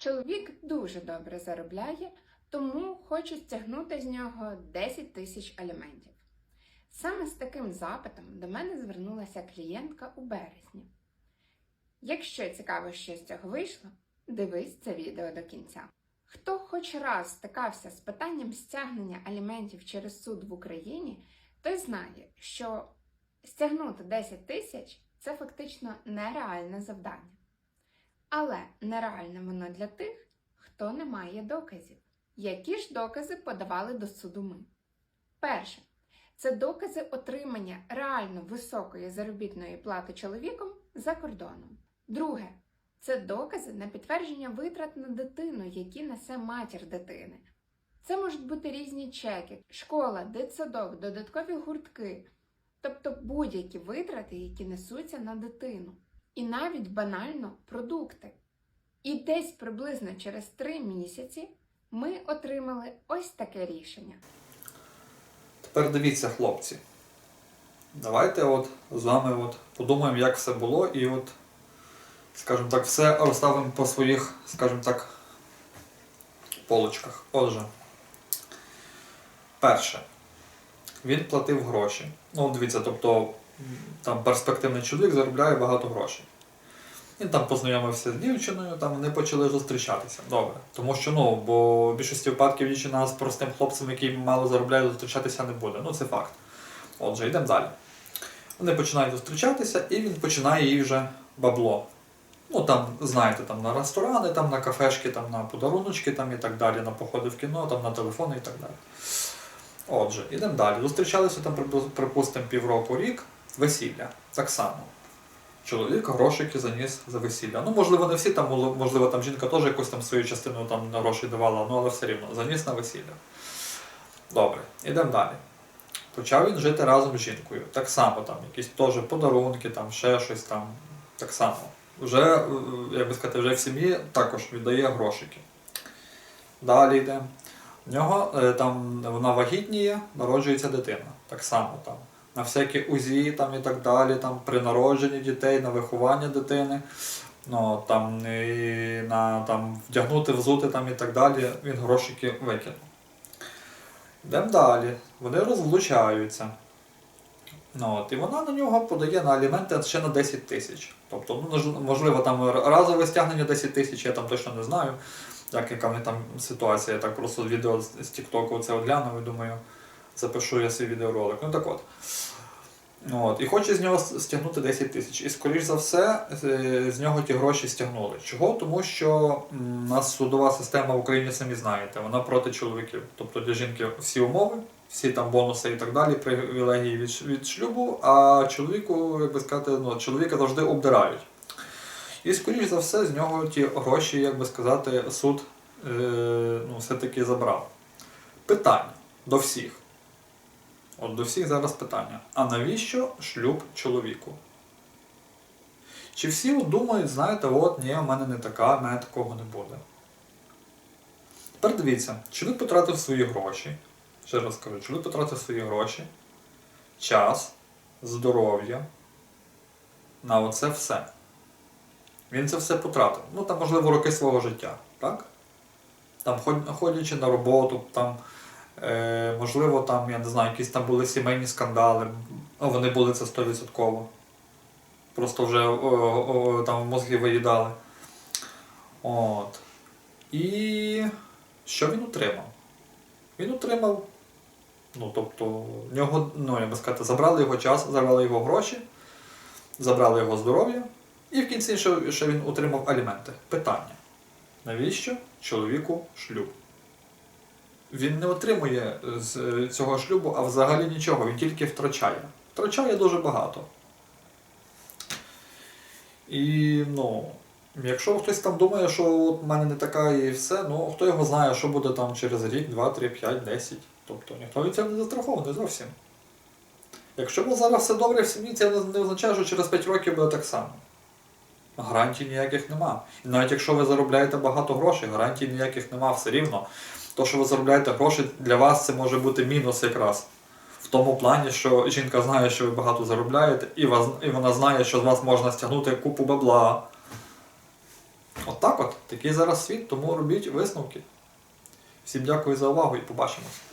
Чоловік дуже добре заробляє, тому хочу стягнути з нього 10 тисяч аліментів. Саме з таким запитом до мене звернулася клієнтка у березні. Якщо цікаво, що з цього вийшло, дивись це відео до кінця. Хто хоч раз стикався з питанням стягнення аліментів через суд в Україні, той знає, що стягнути 10 тисяч це фактично нереальне завдання. Але нереальне воно для тих, хто не має доказів. Які ж докази подавали до суду ми? Перше, це докази отримання реально високої заробітної плати чоловіком за кордоном. Друге, це докази на підтвердження витрат на дитину, які несе матір дитини. Це можуть бути різні чеки, школа, дитсадок, додаткові гуртки, тобто будь-які витрати, які несуться на дитину. І навіть банально продукти. І десь приблизно через три місяці ми отримали ось таке рішення. Тепер дивіться, хлопці. Давайте от з вами от подумаємо, як все було, і от, скажімо так, все розставимо по своїх, скажімо так, полочках. Отже, перше, він платив гроші. Ну, дивіться, тобто там перспективний чоловік заробляє багато грошей. Він там познайомився з дівчиною, там вони почали зустрічатися. Добре. Тому що, ну, бо в більшості випадків дівчина з простим хлопцем, який мало заробляє, зустрічатися не буде. Ну, це факт. Отже, йдемо далі. Вони починають зустрічатися, і він починає їй вже бабло. Ну, там, знаєте, там на ресторани, там на кафешки, там на подаруночки там і так далі, на походи в кіно, там на телефони і так далі. Отже, йдемо далі. Зустрічалися там, припустимо, півроку рік, весілля. Так само. Чоловік грошики заніс за весілля. Ну, можливо, не всі там, можливо, там жінка теж якусь там свою частину там на гроші давала, ну але все рівно, заніс на весілля. Добре, йдемо далі. Почав він жити разом з жінкою. Так само там, якісь теж подарунки, там, ще щось там. Так само. Вже, е, як би сказати, вже в сім'ї також віддає грошики. Далі йде. В нього е, там вона вагітніє, народжується дитина. Так само там. На всякі УЗІ там, і так далі, там, при народженні дітей, на виховання дитини, ну, там, і на там, вдягнути, взути там, і так далі, він грошики викинув. Йдемо далі. Вони розлучаються. Ну, от, і вона на нього подає на аліменти ще на 10 тисяч. Тобто, ну, можливо, там разове стягнення 10 тисяч, я там точно не знаю, як, яка там ситуація. Я так просто відео з Тіктоку це оглянув і думаю, запишу я свій відеоролик. Ну так от. От, і хоче з нього стягнути 10 тисяч. І, скоріш за все, з- з нього ті гроші стягнули. Чого? Тому що у нас судова система в Україні, самі знаєте, вона проти чоловіків. Тобто для жінки всі умови, всі там бонуси і так далі, привілегії від, від шлюбу, а чоловіку, як би сказати, ну, чоловіка завжди обдирають. І, скоріш за все, з нього ті гроші, як би сказати, суд е, ну, все-таки забрав. Питання до всіх. От до всіх зараз питання. А навіщо шлюб чоловіку? Чи всі думають, знаєте, от ні, в мене не така, в мене такого не буде. Тепер дивіться, чоловік потратив свої гроші. Ще раз кажу, чоловік потратив свої гроші, час, здоров'я на оце все. Він це все потратив. Ну, там, можливо, роки свого життя, так? Там, ходячи на роботу, там, можливо, там, я не знаю, якісь там були сімейні скандали. Ну, вони були це 100%. Просто вже там мозги виїдали. От. І що він отримав? Він отримав, ну, тобто, нього, ну, я би сказати, забрали його час, забрали його гроші, забрали його здоров'я, і в кінці ще, ще він отримав аліменти. Питання. Навіщо чоловіку шлюб? Він не отримує з е, цього шлюбу, а взагалі нічого, він тільки втрачає. Втрачає дуже багато. І ну, якщо хтось там думає, що в мене не така і все, ну хто його знає, що буде там через рік, 2, 3, 5, 10. Тобто ніхто від цього не застрахований зовсім. Якщо б зараз все добре в сім'ї, це не означає, що через 5 років буде так само. Гарантій ніяких нема. І навіть якщо ви заробляєте багато грошей, гарантій ніяких нема все рівно. То, що ви заробляєте гроші, для вас це може бути мінус якраз. В тому плані, що жінка знає, що ви багато заробляєте, і, вас, і вона знає, що з вас можна стягнути купу бабла. От так от, такий зараз світ, тому робіть висновки. Всім дякую за увагу і побачимось.